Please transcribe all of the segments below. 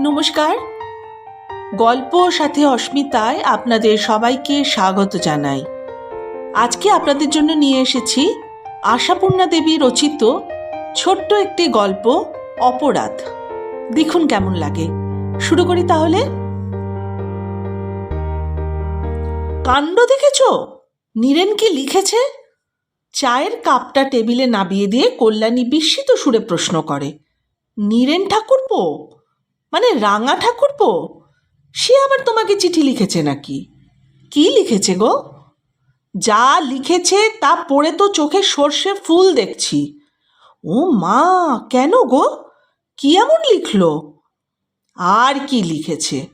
নমস্কার। গল্প সাথে অস্মিতায় আপনাদের সবাইকে স্বাগত জানাই। আজকে আপনাদের জন্য নিয়ে এসেছি আশাপূর্ণা দেবী রচিত ছোট্ট একটি গল্প, অপরাধ। দেখুন কেমন লাগে। শুরু করি তাহলে। কাণ্ড দেখেছ? নীরেন কি লিখেছে? চায়ের কাপটা টেবিলে নামিয়ে দিয়ে কল্যাণী বিস্মিত সুরে প্রশ্ন করে, নীরেন ঠাকুরপো? মানে রাঙা ঠাকুরপো সে আবার তোমাকে চিঠি লিখেছে নাকি? কি লিখেছে গো? যা লিখেছে তা পড়ে তো চোখে সর্ষে ফুল দেখছি। ও মা, কেন গো? কি এমন লিখলো? আর কি লিখেছে?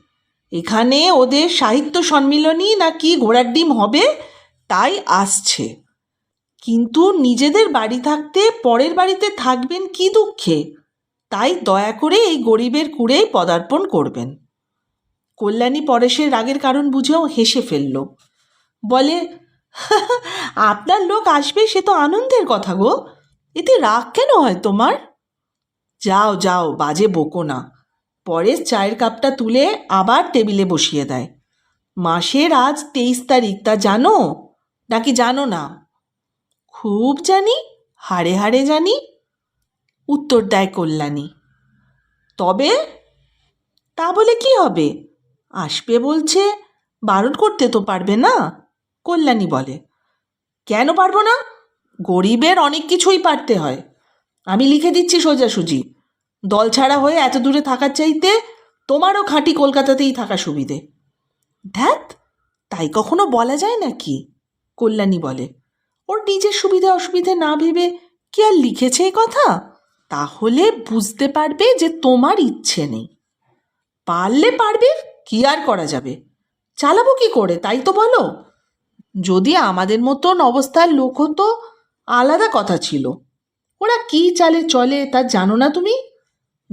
এখানে ওদের সাহিত্য সম্মিলনী না কি ঘোড়ার ডিম হবে? তাই আসছে। কিন্তু নিজেদের বাড়ি থাকতে পরের বাড়িতে থাকবেন কি দুঃখে? তাই দয়া করে এই গরিবের কুড়েই পদার্পণ করবেন। কল্যাণী পরেশের রাগের কারণ বুঝেও হেসে ফেলল। বলে আপনার লোক আসবে সে তো আনন্দের কথা গো। এতে রাগ কেন হয় তোমার? যাও যাও, বাজে বকো না। পরেশ চায়ের কাপটা তুলে আবার টেবিলে বসিয়ে দেয়। মাসের আজ তেইশ তারিখ, তা জানো? নাকি জানো না? খুব জানি, হাড়ে হাড়ে জানি। উত্তর দেয় কল্যাণী। তবে? তা বলে কি হবে? আসবে বলছে, বারণ করতে তো পারবে না? কল্যাণী বলে, কেন পারব না? গরিবের অনেক কিছুই পারতে হয়। আমি লিখে দিচ্ছি সোজাসুজি, দল ছাড়া হয়ে এত দূরে থাকার চাইতে তোমারও খাঁটি কলকাতাতেই থাকা সুবিধে। ধ্যাত তাই কখনো বলা যায় নাকি? কল্যাণী বলে, ওর নিজের সুবিধা অসুবিধে না ভেবে কি আর লিখেছে এই কথা? তাহলে বুঝতে পারবে যে তোমার ইচ্ছে নেই। পারলে পারবে, কি আর করা যাবে? চালাবো কি করে, তাই তো বলো? যদি আমাদের মতন অবস্থার লোক হতো, আলাদা কথা ছিল। ওরা কি চালে চলে, তা জানো না তুমি?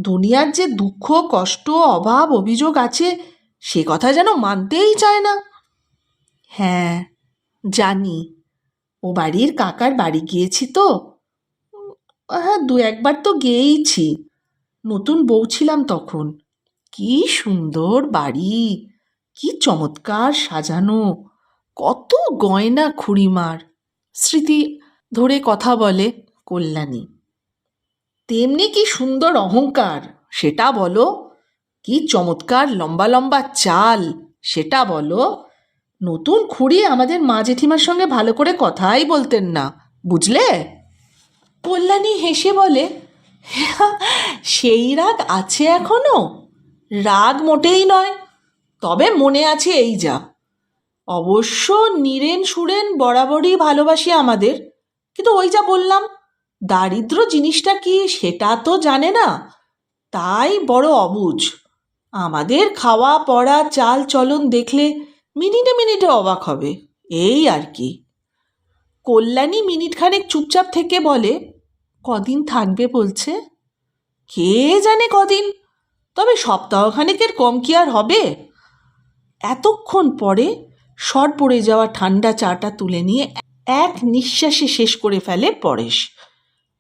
দুনিয়ার যে দুঃখ, কষ্ট, অভাব, অভিযোগ আছে, সে কথা যেন মানতেই চায় না। হ্যাঁ জানি। ও বাড়ির কাকার বাড়ি গিয়েছি তো। হ্যাঁ দু একবার তো গিয়েইছি। নতুন বউ ছিলাম তখন। কি সুন্দর বাড়ি, কি চমৎকার সাজানো, কত গয়না খুড়িমার। স্মৃতি ধরে কথা বলে কল্যাণী। তেমনি কি সুন্দর অহংকার, সেটা বলো। কি চমৎকার লম্বা লম্বা চাল, সেটা বলো। নতুন খুঁড়ি আমাদের মা জেঠিমার সঙ্গে ভালো করে কথাই বলতেন না, বুঝলে? কল্যাণী হেসে বলে সেই রাগ আছে এখনও। রাগ মোটেই নয়, তবে মনে আছে এই যা। অবশ্য নীরেন সুরেন বরাবরই ভালোবাসি আমাদের। কিন্তু ওই যা বললাম, দারিদ্র জিনিসটা কি সেটা তো জানে না। তাই বড় অবুঝ। আমাদের খাওয়া, পড়া, চাল, চলন দেখলে মিনিটে মিনিটে অবাক হবে। এই আর কি। কল্যাণী মিনিট খানেক চুপচাপ থেকে বলে কদিন থাকবে বলছে? কে জানে কদিন? তবে সপ্তাহখানেকের কম কি আর হবে? এতক্ষণ পরে সর পড়ে যাওয়া ঠান্ডা চাটা তুলে নিয়ে এক নিঃশ্বাসে শেষ করে ফেলে পরেশ।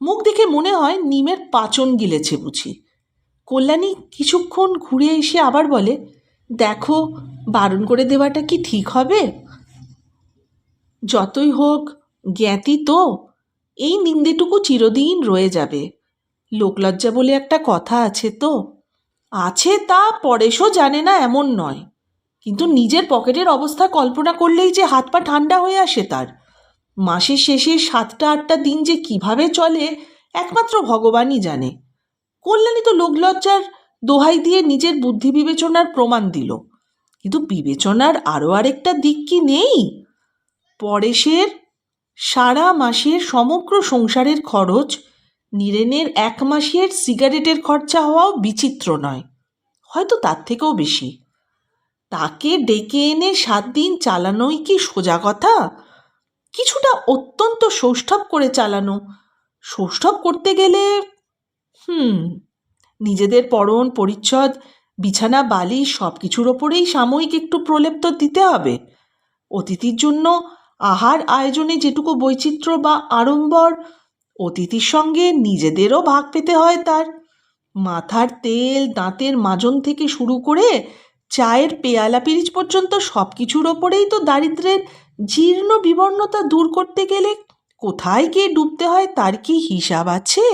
মুখ দেখে মনে হয় নিমের পাচন গিলেছে বুঝি। কল্যাণী কিছুক্ষণ ঘুরে এসে আবার বলে, দেখো, বারণ করে দেওয়াটা কি ঠিক হবে? যতই হোক, জ্ঞাতি তো। এই নিন্দেটুকু চিরদিন রয়ে যাবে। লোকলজ্জা বলে একটা কথা আছে তো? আছে তা পরেশও জানে না এমন নয়। কিন্তু নিজের পকেটের অবস্থা কল্পনা করলেই যে হাত পা ঠান্ডা হয়ে আসে তার। মাসের শেষে সাতটা আটটা দিন যে কীভাবে চলে, একমাত্র ভগবানই জানে। কল্যাণী তো লোকলজ্জার দোহাই দিয়ে নিজের বুদ্ধি বিবেচনার প্রমাণ দিল। কিন্তু বিবেচনার আরও আরেকটা দিক কি নেই? পরেশের সারা মাসের সমগ্র সংসারের খরচ নীরেনের এক মাসের সিগারেটের খরচা হওয়াও বিচিত্র নয়, হয়তো তার থেকেও বেশি। তাকে ডেকে এনে সাত দিন চালানোই কি সোজা কথা? কিছুটা অত্যন্ত সৌষ্ঠব করে চালানো। সৌষ্ঠব করতে গেলে, হুম, নিজেদের পরন, পরিচ্ছদ, বিছানা বালি সব কিছুর ওপরেই সাময়িক একটু প্রলেপ তো দিতে হবে। অতিথির জন্য আহার আয়োজনে যেটুকু বৈচিত্র্য বা আড়ম্বর, অতিথির সঙ্গে নিজেদেরও ভাগ পেতে হয় তার। মাথার তেল, দাঁতের মাজন থেকে শুরু করে চায়ের পেয়ালা পিরিচ পর্যন্ত সব কিছুর ওপরেই তো দারিদ্রের জীর্ণ বিবর্ণতা দূর করতে গেলে কোথায় গিয়ে ডুবতে হয় তার কি হিসাব আছে?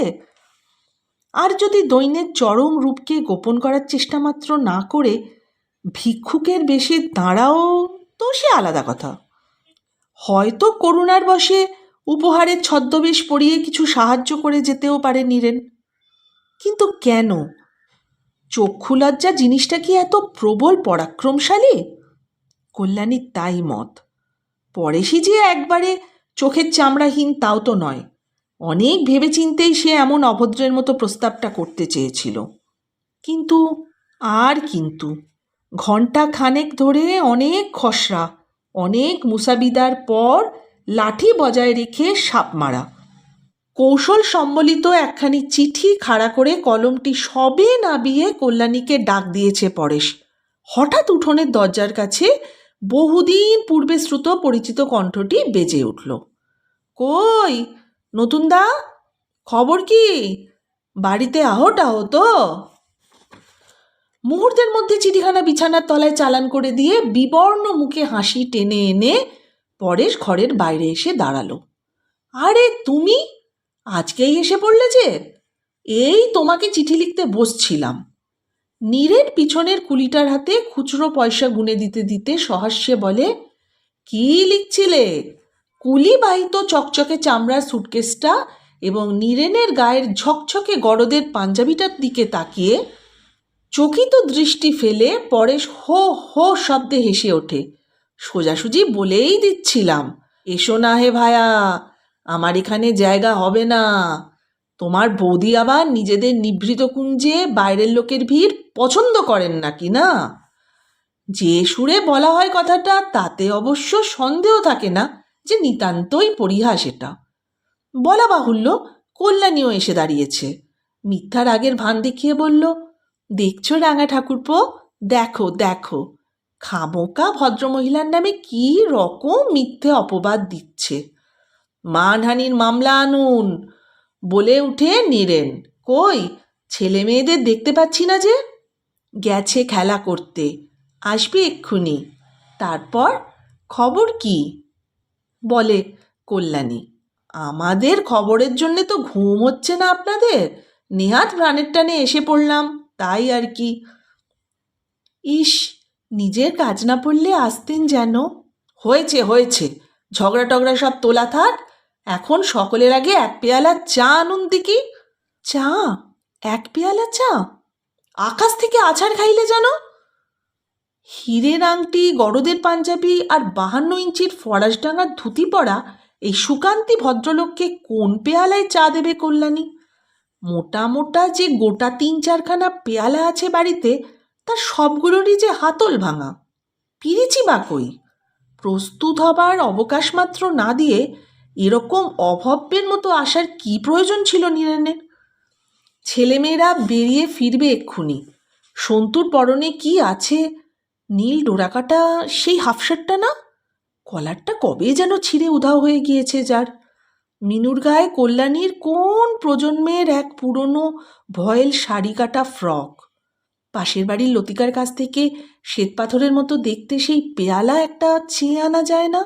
আর যদি দৈন্যের চরম রূপকে গোপন করার চেষ্টা মাত্র না করে ভিক্ষুকের বেশে দাঁড়াও, তো সে আলাদা কথা। হয়তো করুণার বশে উপহারের ছদ্মবেশ পরিয়ে কিছু সাহায্য করে যেতেও পারে নীরেন। কিন্তু কেন? চক্ষু লজ্জা জিনিসটা কি এত প্রবল পরাক্রমশালী? কল্যাণীর তাই মত। পরেশই যে একবারে চোখের চামড়াহীন তাও তো নয়। অনেক ভেবেচিন্তেই সে এমন অভদ্রের মতো প্রস্তাবটা করতে চেয়েছিল। কিন্তু, আর কিন্তু ঘণ্টা খানেক ধরে অনেক খসড়া অনেক মুসাবিদার পর লাঠি বজায় রেখে সাপ মারা। কৌশল সম্বলিত একখানি চিঠি খাড়া করে কলমটি সবে নাবিয়ে কল্যাণীকে ডাক দিয়েছে পরেশ। হঠাৎ উঠোনের দরজার কাছে বহুদিন পূর্বে শ্রুত পরিচিত কণ্ঠটি বেজে উঠল। কই, নতুন দা? খবর কি? বাড়িতে আহো টাহো তো? মুহূর্তের মধ্যে চিঠিখানা বিছানার তলায় চালান করে দিয়ে বিবর্ণ মুখে হাসি টেনে এনে পরেশ ঘরের বাইরে এসে দাঁড়াল। আরে, তুমি? আজকেই এসে পড়লে যে? এই তোমাকে চিঠি লিখতে বসছিলাম। নীরের পিছনের কুলিটার হাতে খুচরো পয়সা গুনে দিতে দিতে সহাস্যে বলে, কি লিখছিলে? কুলি বাহিত চকচকে চামড়ার সুটকেসটা এবং নীরেনের গায়ের ঝকঝকে গরদের পাঞ্জাবিটার দিকে তাকিয়ে চকিত দৃষ্টি ফেলে পরেশ হো হো শব্দে হেসে ওঠে। সোজাসুজি বলেই দিচ্ছিলাম, এসো না হে ভায়া, আমার এখানে জায়গা হবে না। তোমার বৌদি আবার নিজেদের নিভৃত কুঞ্জে বাইরের লোকের ভিড় পছন্দ করেন নাকি না? যে সুরে বলা হয় কথাটা, তাতে অবশ্য সন্দেহ থাকে না যে নিতান্তই পরিহাস এটা। বলা বাহুল্য, কল্যাণীও এসে দাঁড়িয়েছে। মিথ্যার আগের ভান দেখিয়ে বলল দেখছ রাঙা ঠাকুরপো? দেখো দেখো। খামোকা ভদ্রমহিলার নামে কি রকম মিথ্যে অপবাদ দিচ্ছে। মানহানির মামলা আনুন, বলে উঠে নিরেন। কই, ছেলে মেয়েদের দেখতে পাচ্ছি না যে? গেছে খেলা করতে, আসবে এক্ষুনি। তারপর খবর কি? বলে কল্যাণী, আমাদের খবরের জন্যে তো ঘুম হচ্ছে না আপনাদের। নেহাত প্রাণের টানে এসে পড়লাম। তাই আর কি। ইস, নিজের কাজ না পড়লে আসতেন যেন। হয়েছে হয়েছে। ঝগড়া টগড়া সব তোলা থাক। এখন সকলের আগে এক পেয়ালা চা আনুন দিকি। চা? এক পেয়ালা চা? আকাশ থেকে আছাড় খাইলে যেন? হীরের আংটি, গরদের পাঞ্জাবি আর বাহান্ন ইঞ্চির ফরাসডাঙ্গার ধুতি পরা এই সুকান্তি ভদ্রলোককে কোন পেয়ালায় চা দেবে কল্যাণী? মোটা মোটা যে গোটা তিন চারখানা পেয়ালা আছে বাড়িতে তার সবগুলোরই যে হাতল ভাঙা। পিরিচি বা কই? প্রস্তুত হবার অবকাশ মাত্র না দিয়ে এরকম অভব্যের মতো আসার কি প্রয়োজন ছিল নীরেনের? ছেলেমেয়েরা বেরিয়ে ফিরবে এক্ষুনি। সন্তুর পরনে কি আছে? নীল ডোরাকাটা, সেই হাফশার্টটা না? কলারটা কবে যেন ছিঁড়ে উধাও হয়ে গিয়েছে যার। মিনুর গায়ে কল্যাণীর কোন প্রজন্মের এক পুরনো ভয়েল শাড়ি কাটা ফ্রক? পাশের বাড়ির লতিকার কাছ থেকে শ্বেতপাথরের মতো দেখতে সেই পেয়ালা একটা চেয়ে আনা যায় না?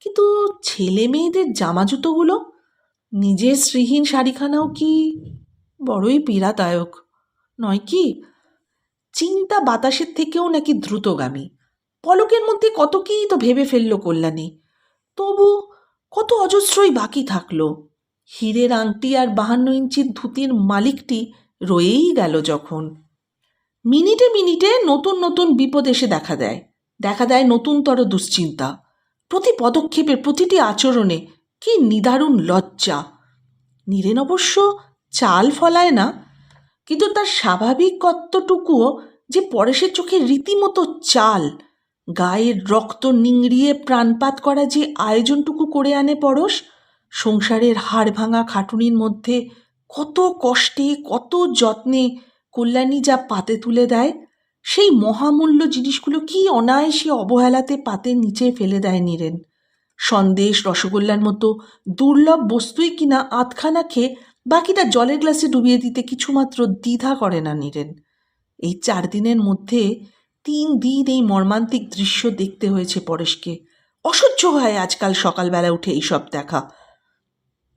কিন্তু ছেলে মেয়েদের জামা জুতোগুলো? নিজের শ্রীহীন শাড়িখানাও কি বড়ই পীড়াদায়ক? নয় কি? চিন্তা বাতাসের থেকেও নাকি দ্রুতগামী। পলকের মধ্যে কত কী তো ভেবে ফেলল কল্যাণী। তবু কত অজস্রই বাকি থাকল। হীরের আংটি আর বাহান্ন ইঞ্চির ধুতির মালিকটি রয়েই গেল যখন। মিনিটে মিনিটে নতুন নতুন বিপদ এসে দেখা দেয়। দেখা দেয় নতুনতর দুশ্চিন্তা। প্রতি পদক্ষেপের প্রতিটি আচরণে কি নিদারুণ লজ্জা। নীরেন অবশ্য চাল ফলায় না, কিন্তু তার স্বাভাবিক কত্তটুকুও যে পরেশের চোখে রীতিমতো চাল গায়ের রক্ত নিংড়িয়ে প্রাণপাত করা যে আয়োজনটুকু করে আনে পরশ, সংসারের হাড় ভাঙা খাটুনির মধ্যে কত কষ্টে, কত যত্নে কল্যাণী যা পাতে তুলে দেয়, সেই মহামূল্য জিনিসগুলো কি অনায়াসে অবহেলাতে পাতের নিচে ফেলে দেয় নীরেন। সন্দেশ, রসগোল্লার মতো দুর্লভ বস্তুই কিনা আধখানা খেয়ে বাকিটা জলের গ্লাসে ডুবিয়ে দিতে কিছুমাত্র দ্বিধা করে না নীরেন। এই চার দিনের মধ্যে তিন দিন এই মর্মান্তিক দৃশ্য দেখতে হয়েছে পরেশকে। অসহ্য হয় আজকাল সকালবেলা উঠে এইসব দেখা।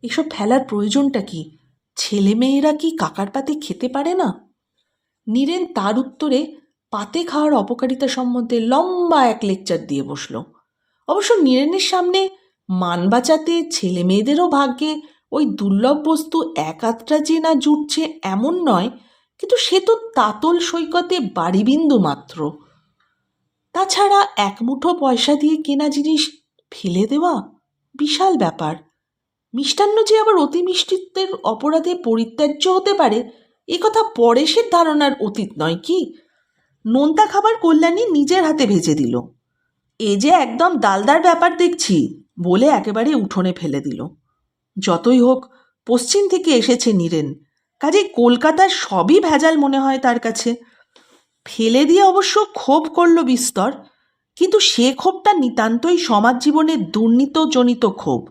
এসব ফেলার প্রয়োজনটা কি? ছেলে মেয়েরা কি কাকার পাতে খেতে পারে না? নীরেন তার উত্তরে পাতে খাওয়ার অপকারিতা সম্বন্ধে লম্বা এক লেকচার দিয়ে বসল। অবশ্য নীরেনের সামনে মান বাঁচাতে ছেলে মেয়েদেরও ভাগ্যে ওই দুর্লভ বস্তু এক আধটা যে না জুটছে এমন নয় কিন্তু সে তো তাতল সৈকতে বাড়িবিন্দু মাত্র। তাছাড়া এক মুঠো পয়সা দিয়ে কেনা জিনিস ফেলে দেওয়া বিশাল ব্যাপার। মিষ্টান্ন যে আবার অতি মিষ্টিত্বের অপরাধে পরিত্যাজ্য হতে পারে, এ কথা পরেশের ধারণার অতীত নয় কি? নোনতা খাবার কল্যাণী নিজের হাতে ভেজে দিল। এ যে একদম দালদার ব্যাপার দেখছি, বলে একেবারে উঠোনে ফেলে দিল। যতই হোক, পশ্চিম থেকে এসেছে নীরেন। কাজে কলকাতার সবই ভেজাল মনে হয় তার কাছে। ফেলে দিয়ে অবশ্য ক্ষোভ করল বিস্তর, কিন্তু সে ক্ষোভটা নিতান্তই সমাজ জীবনের দুর্নীতজনিত ক্ষোভ।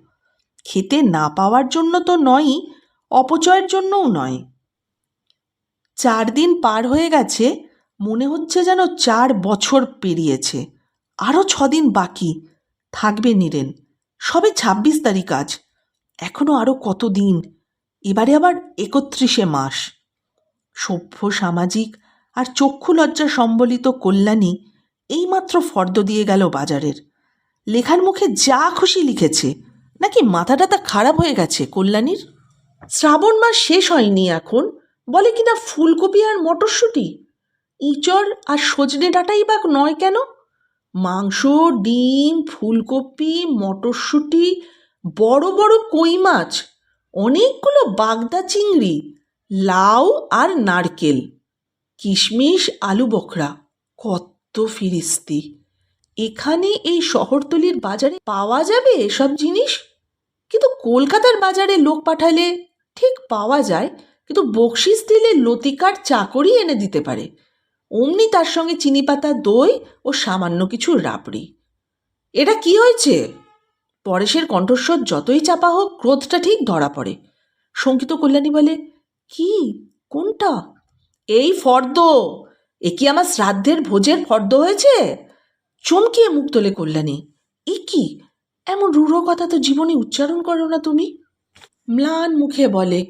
খেতে না পাওয়ার জন্য তো নয়ই, অপচয়ের জন্যও নয়। চার দিন পার হয়ে গেছে, মনে হচ্ছে যেন চার বছর পেরিয়েছে। আরও ছদিন বাকি, থাকবে নীরেন। সবে ছাব্বিশ তারিখ আজ। এখনও আরও কত দিন এবারে আবার একত্রিশে মাস। সভ্য সামাজিক আর চক্ষু লজ্জা সম্বলিত কল্যাণী এইমাত্র ফর্দ দিয়ে গেল বাজারের। লেখার মুখে যা খুশি লিখেছে, নাকি মাথাটা তা খারাপ হয়ে গেছে কল্যাণীর? শ্রাবণ মাস শেষ হয়নি এখন, বলে কিনা ফুলকপি আর মটরশুঁটি? ইঁচড় আর সজনে ডাঁটাই বা নয় কেন? মাংস, ডিম, ফুলকপি, মটরশুঁটি, বড় বড় কই মাছ অনেকগুলো বাগদা চিংড়ি, লাউ আর নারকেল, কিশমিশ, আলু বখরা। কত ফিরিস্তি। এখানে এই শহরতলির বাজারে পাওয়া যাবে এসব জিনিস? কিন্তু কলকাতার বাজারে লোক পাঠালে ঠিক পাওয়া যায়, কিন্তু বকশিস দিলে লতিকার চাকরি এনে দিতে পারে। অমনি তার সঙ্গে চিনি পাতা দই ও সামান্য কিছু রাবড়ি। এটা কি হয়েছে? পরেশের কণ্ঠস্বর যতই চাপা হোক, ক্রোধটা ঠিক ধরা পড়ে। শঙ্কিত কল্যাণী বলে, কি? কোনটা? এই ফর্দ। এ কি আমার শ্রাদ্ধের ভোজের ফর্দ হয়েছে? চমকিয়ে মুখ তোলে কল্যাণী। এ কি? এমন রূঢ় কথা তো জীবনে উচ্চারণ করো না তুমি? ম্লান মুখে বলে,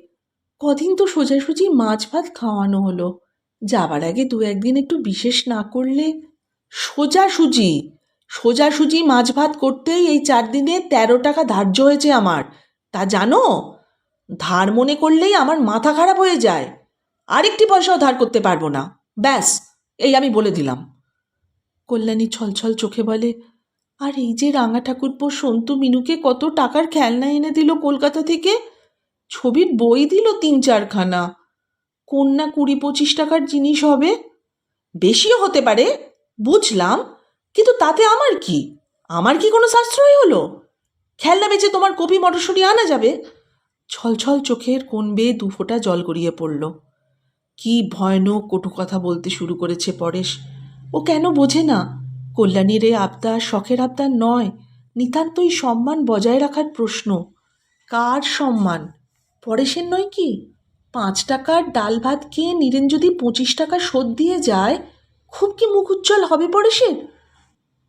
কদিন তো সোজাসুজি মাছ ভাত খাওয়ানো হলো। যাবার আগে দু একদিন একটু বিশেষ না করলে? সোজাসুজি? সোজাসুজি মাছ ভাত করতেই এই চার দিনে তেরো টাকা ধার্য হয়েছে আমার। তা জানো? ধার মনে করলেই আমার মাথা খারাপ হয়ে যায়। আরেকটি পয়সাও ধার করতে পারব না। ব্যাস, এই আমি বলে দিলাম। কল্যাণী ছলছল চোখে বলে, আর এই যে রাঙা ঠাকুরপো সন্তু মিনুকে কত টাকার খেলনা এনে দিল কলকাতা থেকে? ছবির বই দিল তিন চারখানা। কন্যা কুড়ি পঁচিশ টাকার জিনিস হবে? বেশিও হতে পারে, বুঝলাম। কিন্তু তাতে আমার কি? আমার কি কোনো সাশ্রয় হলো? খেলনা বেচে তোমার কপি মটরশুঁটি আনা যাবে? ছলছল চোখের কোন বেয়ে দু ফোঁটা জল গড়িয়ে পড়ল। কি ভয়ানক কটু কথা বলতে শুরু করেছে পরেশ। ও কেন বোঝে না? কল্যাণীর এ আবদার শখের আবদার নয়, নিতান্তই সম্মান বজায় রাখার প্রশ্ন। কার সম্মান? পরেশের নয় কি? পাঁচ টাকার ডাল ভাত খেয়ে নীরেন যদি পঁচিশ টাকা শোধ দিয়ে যায়? খুব কি মুখ উজ্জ্বল হবে পরেশের?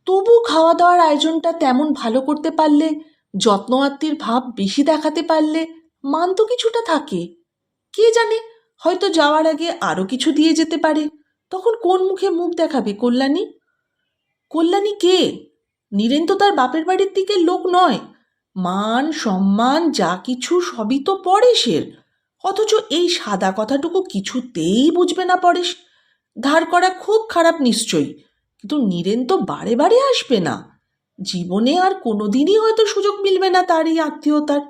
তবু খাওয়া দাওয়ার আয়োজনটা তেমন ভালো করতে পারলে যত্ন আত্মীর ভাব বেশি দেখাতে পারলে মান তো কিছুটা থাকে। কে জানে, হয়তো যাওয়ার আগে আরও কিছু দিয়ে যেতে পারে। তখন কোন মুখে মুখ দেখাবে কল্যাণী? কল্যাণী কে? নীরেন তো তার বাপের বাড়ির দিকে লোক নয়। মান, সম্মান, যা কিছু সবই তো পরেশের। অথচ এই সাদা কথাটুকু কিছুতেই বুঝবে না পরেশ। ধার করা খুব খারাপ নিশ্চয়ই। কিন্তু নীরেন তো বারে বারে আসবে না। জীবনে আর কোনোদিনই হয়তো সুযোগ মিলবে না তার এই আত্মীয়তার,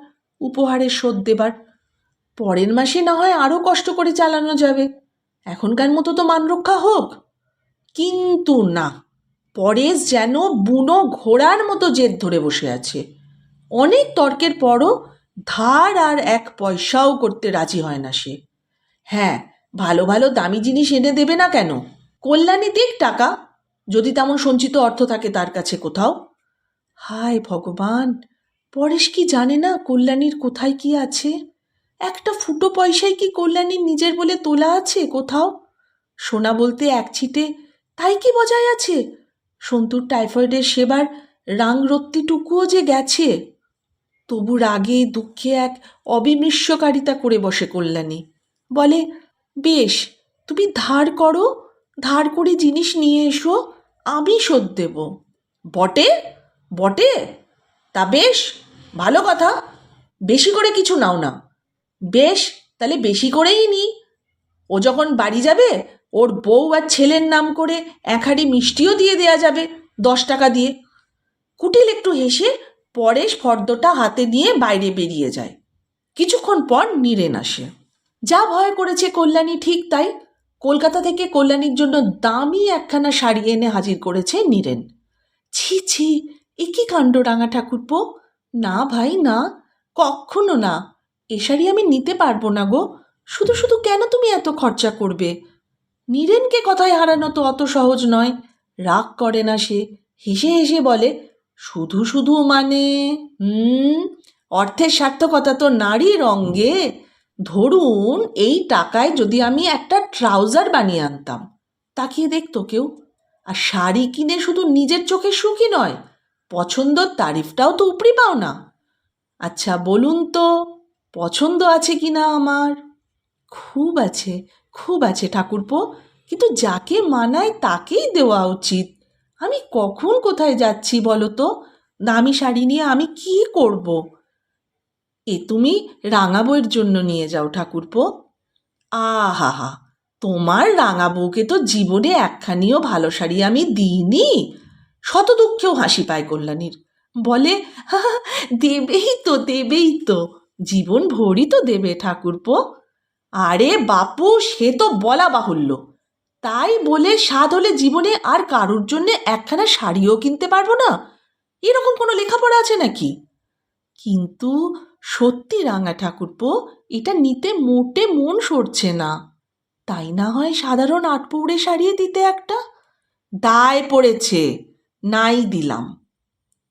উপহারের শোধ দেবার। পরের মাসে না হয় আরও কষ্ট করে চালানো যাবে। এখনকার মতো তো মান রক্ষা হোক। কিন্তু না, পরেশ যেন বুনো ঘোড়ার মতো জেদ ধরে বসে আছে। অনেক তর্কের পরও ধার আর এক পয়সাও করতে রাজি হয় না সে। হ্যাঁ ভালো ভালো দামি জিনিস এনে দেবে না কেন? কল্যাণী দিক টাকা যদি তেমন সঞ্চিত অর্থ থাকে তার কাছে কোথাও? হায় ভগবান, পরেশ কি জানে না কল্যাণীর কোথায় কি আছে? একটা ফুটো পয়সায় কি কল্যাণীর নিজের বলে তোলা আছে কোথাও? সোনা বলতে এক ছিটে, তাই কি বজায় আছে? সন্তুর টাইফয়েডের সেবার রাংরত্তিটুকুও যে গেছে। তবু রাগে দুঃখে এক অবিমৃষ্যকারিতা করে বসে কল্যাণী। বলে, বেশ, তুমি ধার করো, ধার করে জিনিস নিয়ে এসো আমি শোধ দেব। বটে বটে, তা বেশ, ভালো কথা। বেশি করে কিছু নাও না। বেশ, তাহলে বেশি করেই নি। ও যখন বাড়ি যাবে, ওর বউ আর ছেলের নাম করে এক হাঁড়ি মিষ্টিও দিয়ে দেয়া যাবে দশ টাকা দিয়ে। কুটিল একটু হেসে পরেশ ফর্দটা হাতে নিয়ে বাইরে বেরিয়ে যায়। কিছুক্ষণ পর নীরেন আসে। যা ভয় করেছে কল্যাণী ঠিক তাই কলকাতা থেকে কল্যাণীর জন্য দামি একখানা শাড়ি এনে হাজির করেছে নীরেন। ছি ছি, এ কি কাণ্ড রাঙা ঠাকুরপো? না ভাই, না, কখনো না। এ শাড়ি আমি নিতে পারব না গো। শুধু শুধু কেন তুমি এত খরচা করবে? নীরেনকে কথায় হারানো তো অত সহজ নয়। রাগ করে না সে, হেসে হেসে বলে, শুধু শুধু মানে হুম, অর্থের সার্থকতা তো নারীর অঙ্গে ধরুন এই টাকায় যদি আমি একটা ট্রাউজার বানিয়ে আনতাম, তাকিয়ে দেখতো কেউ। আর শাড়ি কিনে শুধু নিজের চোখে সুখী নয়, পছন্দর তারিফটাও তো উপরি পাও না। আচ্ছা বলুন তো, পছন্দ আছে কি না আমার? খুব আছে খুব আছে ঠাকুরপো, কিন্তু যাকে মানায় তাকেই দেওয়া উচিত। আমি কখন কোথায় যাচ্ছি বলো তো? দামি শাড়ি নিয়ে আমি কি করব? এ তুমি রাঙা বউয়ের জন্য নিয়ে যাও ঠাকুরপো। আহা হা তোমার রাঙা বউকে তো জীবনে একখানিও ভালো শাড়ি আমি দিইনি। শত দুঃখেও হাসি পায় কল্যাণীর। বলে "হা, হা, দেবেই তো দেবেই তো। জীবন ভরি তো দেবে ঠাকুরপো। আরে বাপু সে তো বলা বাহুল্য। তাই বলে স্বাদ হলে জীবনে আর কারুর জন্যে একখানা শাড়িও কিনতে পারব না? এরকম কোনো লেখাপড়া আছে নাকি? কিন্তু সত্যি রাঙা ঠাকুরপো, এটা নিতে মোটে মন সরছে না। তাই না হয় সাধারণ আটপৌড়ে সারিয়ে দিতে একটা? দায় পড়েছে, নাই দিলাম।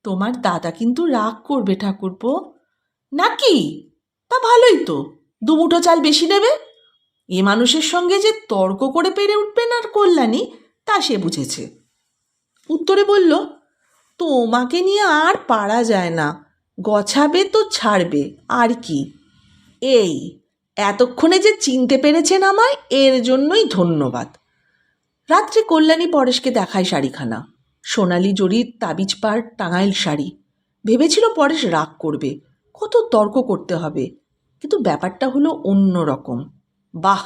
তোমার দাদা কিন্তু রাগ করবে ঠাকুরপো। নাকি? তা ভালোই তো দুমুঠো চাল বেশি নেবে? এ মানুষের সঙ্গে যে তর্ক করে পেরে উঠবেন আর কল্যাণী, তা সে বুঝেছে। উত্তরে বলল, তোমাকে নিয়ে আর পারা যায় না। গছাবে তো ছাড়বে, আর কি? এই, এতক্ষণে যে চিনতে পেরেছেন আমায়, এর জন্যই ধন্যবাদ। রাত্রে কল্যাণী পরেশকে দেখায় শাড়িখানা। সোনালি জরির তাবিজ পাড় টাঙাইল শাড়ি। ভেবেছিল পরেশ রাগ করবে, কত তর্ক করতে হবে, কিন্তু ব্যাপারটা হলো অন্য রকম। বাহ,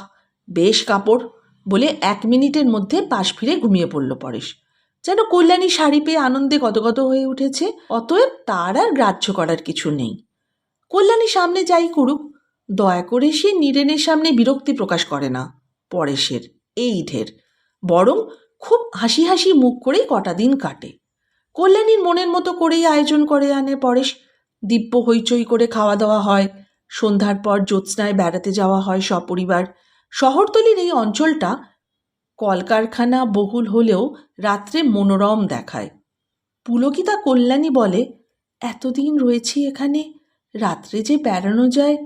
বেশ কাপড়, বলে এক মিনিটের মধ্যে পাশ ফিরে ঘুমিয়ে পড়ল পরেশ। যেন কল্যাণী শাড়ি পেয়ে আনন্দে গদগদ হয়ে উঠেছে, অতএব তার আর গ্রাহ্য করার কিছু নেই। কল্যাণী সামনে যাই করুক, দয়া করে সে নীরেনের সামনে বিরক্তি প্রকাশ করে না, পরেশের, এই ঢের, বরং খুব হাসি হাসি মুখ করেই কটা দিন কাটে। কল্যাণীর মনের মতো করেই আয়োজন করে আনে পরেশ, দিব্য হইচই করে খাওয়া দাওয়া হয়, সন্ধ্যার পর জ্যোৎস্নায় বেড়াতে যাওয়া হয় সপরিবার। শহরতলির এই অঞ্চলটা কলকারখানা বহুল হলেও রাত্রে মনোরম দেখায়। পুলকিতা কল্যাণী বলে, এতদিন রয়েছি এখানে, রাত্রে যে বেড়ানো যায়,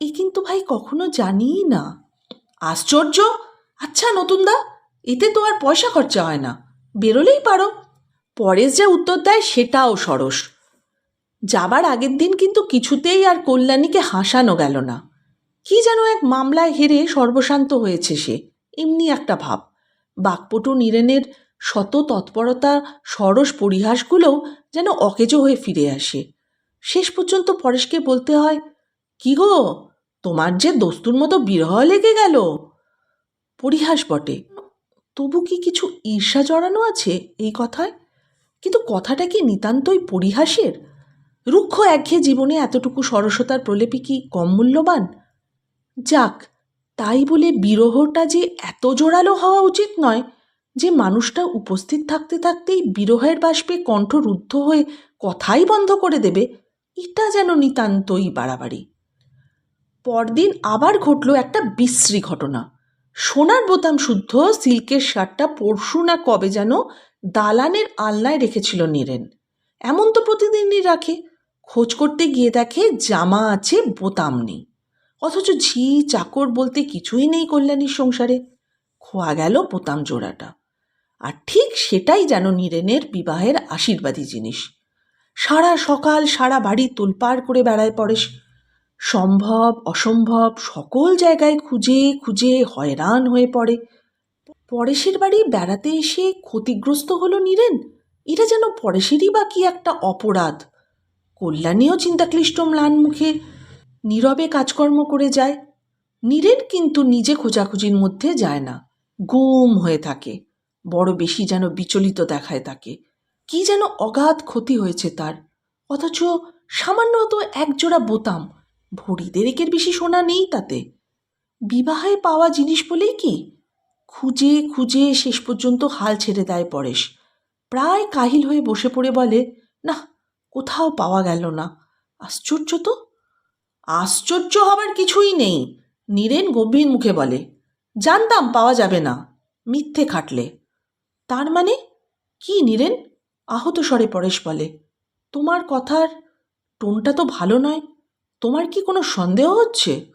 এ কিন্তু ভাই কখনো জানিই না। আশ্চর্য! আচ্ছা নতুনদা, এতে তো আর পয়সা খরচা হয় না, বেরোলেই পারো। পরেশ যা উত্তর দেয় সেটাও সরস। যাবার আগের দিন কিন্তু কিছুতেই আর কল্যাণীকে হাসানো গেল না। কি যেন এক মামলায় হেরে সর্বশান্ত হয়েছে সে, এমনি একটা ভাব। বাকপটু নীরেনের শত তৎপরতা সরস পরিহাসগুলোও যেন অকেজো হয়ে ফিরে আসে। শেষ পর্যন্ত পরেশকে বলতে হয়, কি গো, তোমার যে দস্তুর মতো বিরহ লেগে গেল? পরিহাস বটে, তবু কি কিছু ঈর্ষা জড়ানো আছে এই কথায়? কিন্তু কথাটা কি নিতান্তই পরিহাসের? রুক্ষ একঘেয়ে জীবনে এতটুকু সরসতার প্রলেপি কি কম মূল্যবান? যাক তাই বলে বিরহটা যে এত জোরালো হওয়া উচিত নয় যে মানুষটা উপস্থিত থাকতে থাকতেই বিরহের বাষ্পে কণ্ঠ রুদ্ধ হয়ে কথাই বন্ধ করে দেবে, এটা যেন নিতান্তই বাড়াবাড়ি। পরদিন আবার ঘটল একটা বিশ্রী ঘটনা। সোনার বোতাম শুদ্ধ, সিল্কের শার্টটা পরশু না কবে যেন দালানের আলনায় রেখেছিল নীরেন। এমন তো প্রতিদিনই রাখে। খোঁজ করতে গিয়ে দেখে জামা আছে, বোতাম নেই। অথচ ঝি চাকর বলতে কিছুই নেই কল্যাণীর সংসারে। খোয়া গেল পোতাম জোড়াটা। আর ঠিক সেটাই যেন নীরেনের বিবাহের আশীর্বাদী জিনিস। সারা সকাল সারা বাড়ি তোলপাড় করে বেড়ায় পরেশ। সম্ভব, অসম্ভব, সকল জায়গায় খুঁজে খুঁজে হয়রান হয়ে পড়ে। পরেশের বাড়ি বেড়াতে এসে ক্ষতিগ্রস্ত হলো নীরেন। এটা যেন পরেশেরই বা কি একটা অপরাধ। কল্যাণীও চিন্তাক্লিষ্ট ম্লান মুখে নীরবে কাজকর্ম করে যায়। নীরেন কিন্তু নিজে খোঁজাখুঁজির মধ্যে যায় না। গুম হয়ে থাকে। বড় বেশি যেন বিচলিত দেখায় তাকে। কি যেন অগাধ ক্ষতি হয়েছে তার। অথচ সামান্য তো একজোড়া বোতাম। ভরি দেরেকের বেশি সোনা নেই তাতে। বিবাহে পাওয়া জিনিস বলেই কি? খুঁজে খুঁজে শেষ পর্যন্ত হাল ছেড়ে দেয় পরেশ। প্রায় কাহিল হয়ে বসে পড়ে বলে না কোথাও পাওয়া গেল না। আশ্চর্য তো। আশ্চর্য হবার কিছুই নেই, নীরেন গম্ভীর মুখে বলে। জানতাম পাওয়া যাবে না, মিথ্যে খাটলে। তার মানে? কি নীরেন? আহত স্বরে পরেশ বলে। তোমার কথার টোনটা তো ভালো নয়, তোমার কি কোনো সন্দেহ হচ্ছে?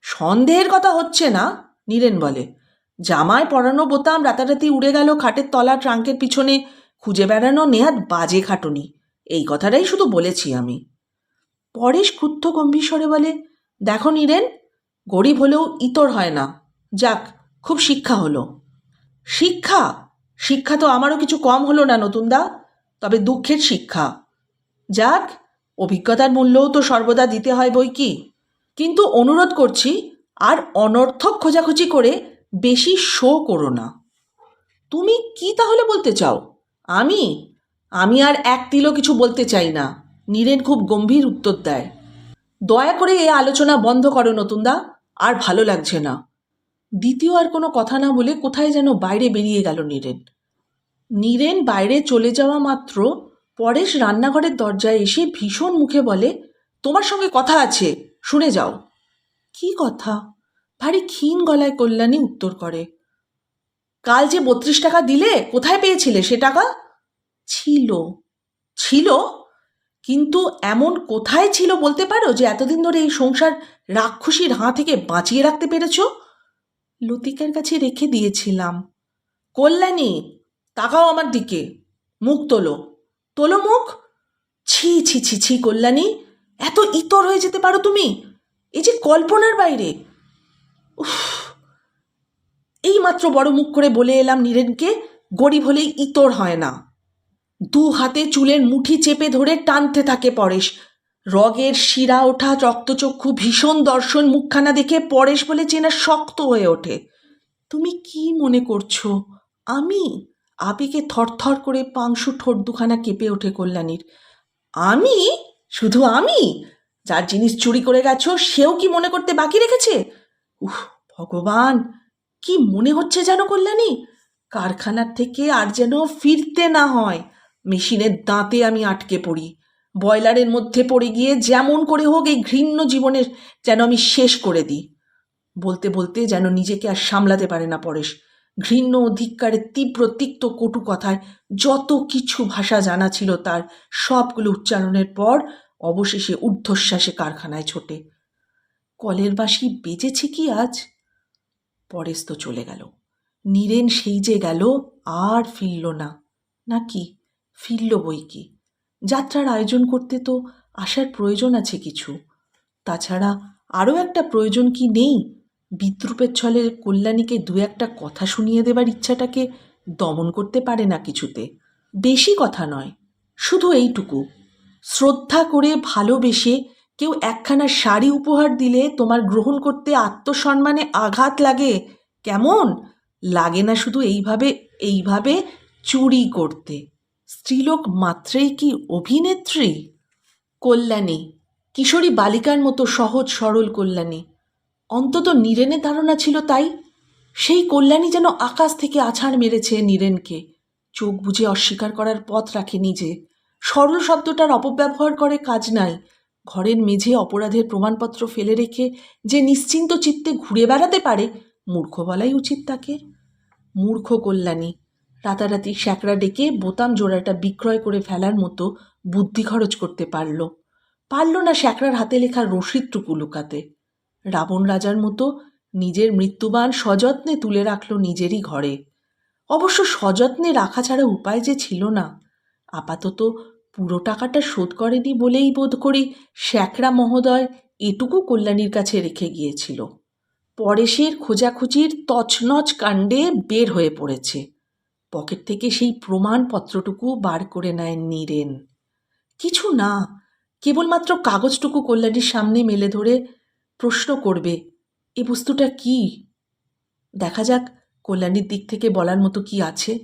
সন্দেহের কথা হচ্ছে না, নীরেন বলে। জামায় পরানো বোতাম রাতারাতি উড়ে গেল খাটের তলা ট্রাঙ্কের পিছনে, খুঁজে বেড়ানো নেহাত বাজে খাটুনি। এই কথাটাই শুধু বলেছি আমি। পরেশ ক্ষুদ্ধ গম্ভীর স্বরে বলে, দেখো নীরেন, গরিব হলেও ইতর হয় না। যাক, খুব শিক্ষা হলো। শিক্ষা? শিক্ষা তো আমারও কিছু কম হলো না, নতুনদা। তবে দুঃখের শিক্ষা। যাক, অভিজ্ঞতার মূল্যও তো সর্বদা দিতে হয় বই কি। কিন্তু অনুরোধ করছি, আর অনর্থক খোঁজাখুঁজি করে বেশি শো করো না। তুমি কি তাহলে বলতে চাও? আমি? আমি আর এক তিলও কিছু বলতে চাই না। নীরেন খুব গম্ভীর উত্তর দেয়। দয়া করে এই আলোচনা বন্ধ করো নতুনদা, আর ভালো লাগছে না। দ্বিতীয় আর কোনো কথা না বলে কোথায় যেন বাইরে বেরিয়ে গেল নীরেন। নীরেন বাইরে চলে যাওয়া মাত্র পরেশ রান্নাঘরের দরজায় এসে ভীষণ মুখে বলে, তোমার সঙ্গে কথা আছে, শুনে যাও। কি কথা? ভারী ক্ষীণ গলায় কল্যাণী উত্তর করে, কাল যে বত্রিশ টাকা দিলে কোথায় পেয়েছিলে সে টাকা? ছিল। ছিল? কিন্তু এমন কোথায় ছিল বলতে পারো যে এতদিন ধরে এই সংসার রাক্ষসীর হাঁ থেকে বাঁচিয়ে রাখতে পেরেছ? লতিকার কাছে রেখে দিয়েছিলাম। কল্যাণী, তাকাও আমার দিকে। মুখ তোলো। তোলো মুখ? ছি ছি ছি ছি, কল্যাণী, এত ইতর হয়ে যেতে পারো তুমি? এই যে কল্পনার বাইরে। উফ! এই মাত্র বড় মুখ করে বলে এলাম নীরেনকে, গরিব হলেই ইতর হয় না। দু হাতে চুলের মুঠি চেপে ধরে টানতে থাকে পরেশ। রগের শিরা ওঠা রক্তচক্ষু ভীষণ দর্শন, মুখখানা দেখে পরেশ বলে চেনা শক্ত হয়ে ওঠে। তুমি কি মনে করছ? আমি? আবেগে থরথর করে পাংশু ঠোঁট দুখানা কেঁপে ওঠে কল্যাণীর। আমি? শুধু আমি? যার জিনিস চুরি করে গেছো, সেও কি মনে করতে বাকি রেখেছে? উহ ভগবান! কি মনে হচ্ছে যেন কল্যাণী? কারখানার থেকে আর যেন ফিরতে না হয়। মেশিনের দাঁতে আমি আটকে পড়ি। বয়লারের মধ্যে পড়ে গিয়ে যেমন করে হোক এই ঘৃণ্য জীবনের যেন আমি শেষ করে দিই। বলতে বলতে যেন নিজেকে আর সামলাতে পারে না পরেশ। ঘৃণ্য অধিকারের তীব্র তিক্ত কটু কথায় যত কিছু ভাষা জানা ছিল তার সবগুলো উচ্চারণের পর অবশেষে ঊর্ধ্বশ্বাসে কারখানায় ছোটে। কলের বাঁশি বেজেছে কি আজ? পরেশ তো চলে গেল। নীরেন সেই যে গেল, আর ফিরল না। নাকি ফিরল বই কি? যাত্রার আয়োজন করতে তো আসার প্রয়োজন আছে কিছু। তাছাড়া আরও একটা প্রয়োজন কি নেই? বিদ্রুপের ছলে কল্যাণীকে দু একটা কথা শুনিয়ে দেবার ইচ্ছাটাকে দমন করতে পারে না কিছুতে। বেশি কথা নয়, শুধু এইটুকু। শ্রদ্ধা করে ভালোবেসে কেউ একখানা শাড়ি উপহার দিলে তোমার গ্রহণ করতে আত্মসম্মানে আঘাত লাগে? কেমন? লাগে না শুধু এইভাবে এইভাবে চুরি করতে। স্ত্রীলোক মাত্রেই কি অভিনেত্রী? কল্যাণী, কিশোরী বালিকার মতো সহজ সরল কল্যাণী। অন্তত নীরেনের ধারণা ছিল তাই। সেই কল্যাণী যেন আকাশ থেকে আছাড় মেরেছে নীরেনকে। চোখ বুঝে অস্বীকার করার পথ রাখে নিজে সরল শব্দটার অপব্যবহার করে কাজ নাই। ঘরের মেঝে অপরাধের প্রমাণপত্র ফেলে রেখে যে নিশ্চিন্ত চিত্তে ঘুরে বেড়াতে পারে, মূর্খ বলাই উচিত তাকে। মূর্খ কল্যাণী রাতারাতি শ্যাকরা ডেকে বোতাম জোড়াটা বিক্রয় করে ফেলার মতো বুদ্ধি খরচ করতে পারল। পারল না শ্যাকরার হাতে লেখা রসিদটুকু লুকাতে। রাবণ রাজার মতো নিজের মৃত্যুবান সযত্নে তুলে রাখল নিজেরই ঘরে। অবশ্য সযত্নে রাখা ছাড়া উপায় যে ছিল না। আপাতত পুরো টাকাটা শোধ করেনি বলেই বোধ করি শ্যাকরা মহোদয় এটুকু কল্যাণীর কাছে রেখে গিয়েছিল। পরেশের খোঁজাখুঁজির তছনছ কাণ্ডে বের হয়ে পড়েছে। পকেট থেকে সেই প্রমাণপত্রটুকু বার করে নেয় নীরেন। কিছু না, কেবলমাত্র কাগজটুকু কল্যাণীর সামনে মেলে ধরে প্রশ্ন করবে, এ বস্তুটা কি? দেখা যাক কল্যাণীর দিক থেকে বলার মতো কি আছে।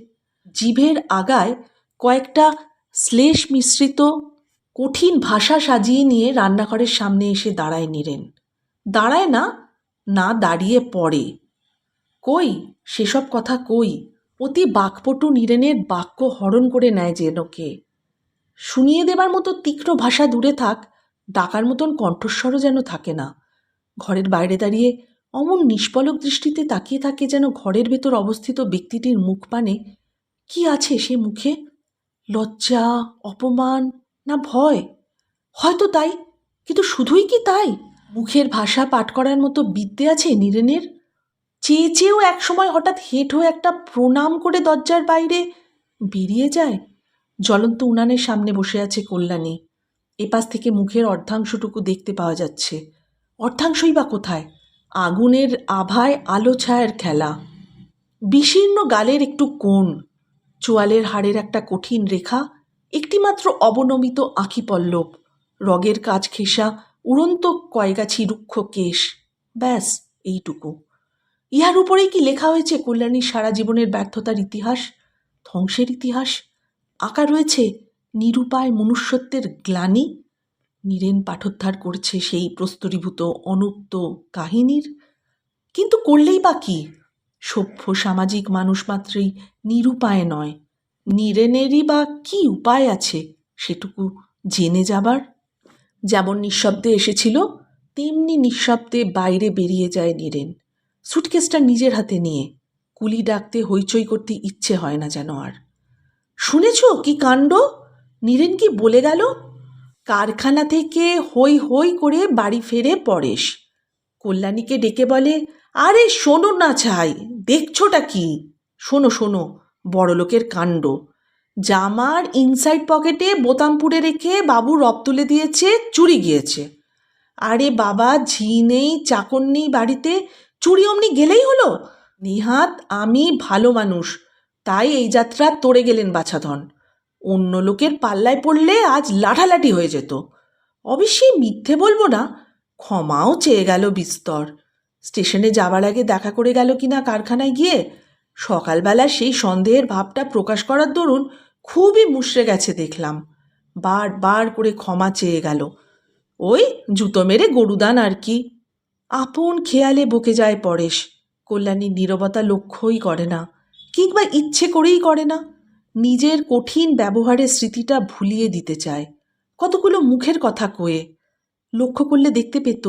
জিভের আগায় কয়েকটা শ্লেষ মিশ্রিত, কঠিন ভাষা সাজিয়ে নিয়ে রান্নাঘরের সামনে এসে দাঁড়ায় নীরেন। দাঁড়ায় না না দাঁড়িয়ে পড়ে। কই? সেসব কথা কই? অতি বাকপটু নীরেনের বাক্য হরণ করে নেয় যেন কে। শুনিয়ে দেবার মতো তীক্ষ্ণ ভাষা দূরে থাক, ডাকার মতন কণ্ঠস্বরও যেন থাকে না। ঘরের বাইরে দাঁড়িয়ে অমন নিষ্পলক দৃষ্টিতে তাকিয়ে থাকে যেন ঘরের ভেতর অবস্থিত ব্যক্তিটির মুখ পানে, কি আছে সে মুখে? লজ্জা, অপমান না ভয়? হয়তো তাই, কিন্তু শুধুই কি তাই? মুখের ভাষা পাঠ করার মতো বিদ্যে আছে নীরেনের? চেয়ে চেয়েও একসময় হঠাৎ হেঁট হয়ে একটা প্রণাম করে দরজার বাইরে বেরিয়ে যায়। জ্বলন্ত উনানের সামনে বসে আছে কল্যাণী। এপাশ থেকে মুখের অর্ধাংশটুকু দেখতে পাওয়া যাচ্ছে। অর্ধাংশই বা কোথায়? আগুনের আভায় আলো ছায়ার খেলা। বিশীর্ণ গালের একটু কোণ। চোয়ালের হাড়ের একটা কঠিন রেখা, একটিমাত্র অবনমিত আঁখি পল্লব। রগের কাজ ঘেঁষা, উড়ন্ত কয়গাছি রুক্ষ কেশ। ব্যাস, এইটুকু। ইহার উপরেই কি লেখা হয়েছে কল্যাণীর সারা জীবনের ব্যর্থতার ইতিহাস? ধ্বংসের ইতিহাস? আঁকা রয়েছে নিরুপায় মনুষ্যত্বের গ্লানি? নীরেন পাঠোদ্ধার করছে সেই প্রস্তরীভূত অনুক্ত কাহিনীর? কিন্তু করলেই বা কি? সভ্য সামাজিক মানুষ মাত্রই নিরুপায় নয়। নীরেনেরই বা কি উপায় আছে সেটুকু জেনে যাবার? যেমন নিঃশব্দে এসেছিল, তেমনি নিঃশব্দে বাইরে বেরিয়ে যায় নীরেন। সুটকেসটা নিজের হাতে নিয়ে। কুলি ডাকতে হইচই করতে ইচ্ছে হয় না যেন আর। শুনেছ কি কাণ্ড? নীরেন কি বলে গেল? কারখানা থেকে হই হই করে বাড়ি ফেরে পরেশ। কল্যাণীকে ডেকে বলে, আরে শোনো না ছাই, দেখছোটা কি? শোনো শোনো, বড়লোকের কাণ্ড। জামার ইনসাইড পকেটে বোতাম পুড়ে রেখে বাবু রব তুলে দিয়েছে, চুরি গিয়েছে। আরে বাবা, ঝি নেই, চাকর নেই বাড়িতে চুরি অমনি গেলেই হলো? নিহাত, আমি ভালো মানুষ, তাই এই যাত্রা তোড়ে গেলেন বাছাধন। অন্য লোকের পাল্লায় পড়লে আজ লাঠালাঠি হয়ে যেত। অবশ্যই মিথ্যে বলব না, ক্ষমাও চেয়ে গেল বিস্তর। স্টেশনে যাবার আগে দেখা করে গেল কিনা কারখানায় গিয়ে, সকালবেলা সেই সন্দেহের ভাবটা প্রকাশ করার দরুন খুবই মুষড়ে গেছে দেখলাম। বার বার করে ক্ষমা চেয়ে গেল। ওই জুতো মেরে গরুদান আর কি। আপন খেয়ালে বকে যায় পরেশ। কল্যাণীর নীরবতা লক্ষ্যই করে না, কিংবা ইচ্ছে করেই করে না। নিজের কঠিন ব্যবহারের স্মৃতিটা ভুলিয়ে দিতে চায়। কতগুলো মুখের কথা কয়ে। লক্ষ্য করলে দেখতে পেত,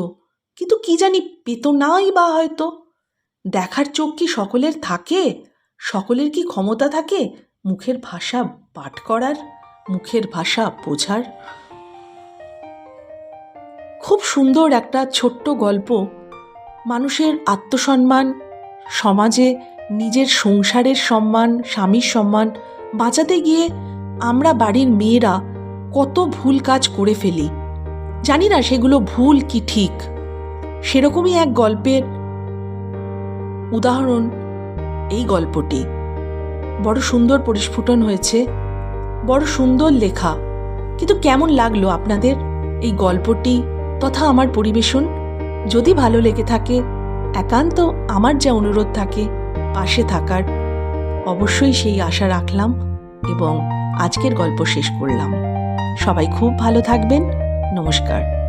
কিন্তু কি জানি পেত নাই বা হয়তো। দেখার চোখ কি সকলের থাকে? সকলের কি ক্ষমতা থাকে? মুখের ভাষা পাঠ করার? মুখের ভাষা বোঝার? খুব সুন্দর একটা ছোট্ট গল্প। মানুষের আত্মসম্মান, সমাজে নিজের সংসারের সম্মান, স্বামীর সম্মান বাঁচাতে গিয়ে আমরা বাড়ির মেয়েরা কত ভুল কাজ করে ফেলি। জানি না সেগুলো ভুল কি ঠিক। সেরকমই এক গল্পের উদাহরণ এই গল্পটি। বড় সুন্দর পরিস্ফুটন হয়েছে, বড় সুন্দর লেখা। কিন্তু কেমন লাগল আপনাদের এই গল্পটি? তথা আমার পরিবেশন। যদি ভালো লেগে থাকে, একান্ত আমার যা অনুরোধ থাকে, পাশে থাকার। অবশ্যই সেই আশা রাখলাম এবং আজকের গল্প শেষ করলাম। সবাই খুব ভালো থাকবেন। নমস্কার।